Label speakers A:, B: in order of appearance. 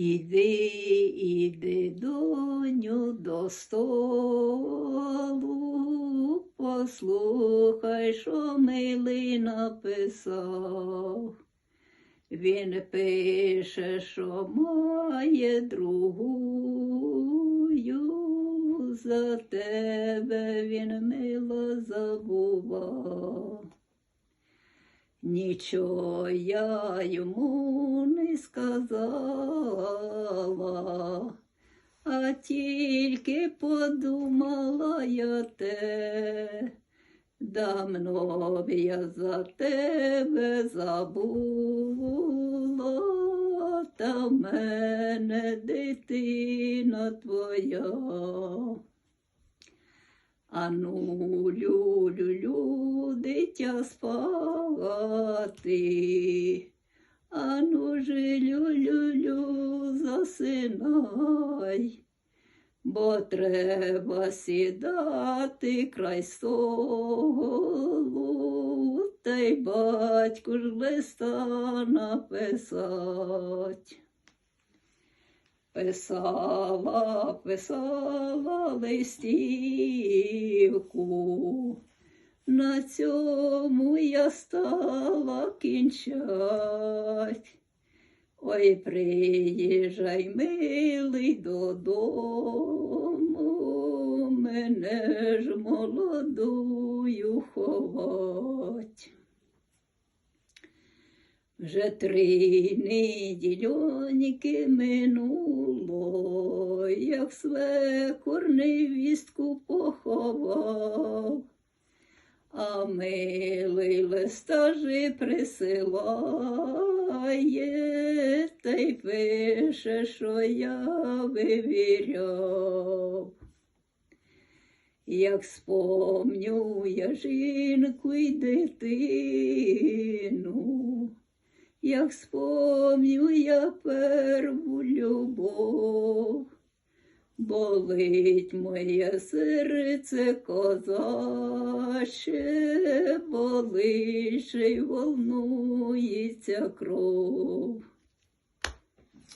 A: Іди, іди, доню, до столу, послухай, що милий написав. Він пише, що має другую, за тебе він мило забував. Нічого я йому не сказала, а тільки подумала я те, давно б я за тебе забула, та в мене дитина твоя. Ану, лю-лю-лю, дитя спати. Ану же лю-лю-лю, засинай, бо треба сідати край столу, та й батьку ж листа написать. Писала, писала листівку, на цьому я стала кінчать. Ой, приїжджай, милий, додому, мене ж молодую ховать. Вже три недільоньки минуло, як свекор невістку поховав, а милий листажі присилає, та й пише, що я вивіряв. Як спомню я жінку й дитину, як спомню я перву любов, болить моє серце козаче, болить й волнується кров.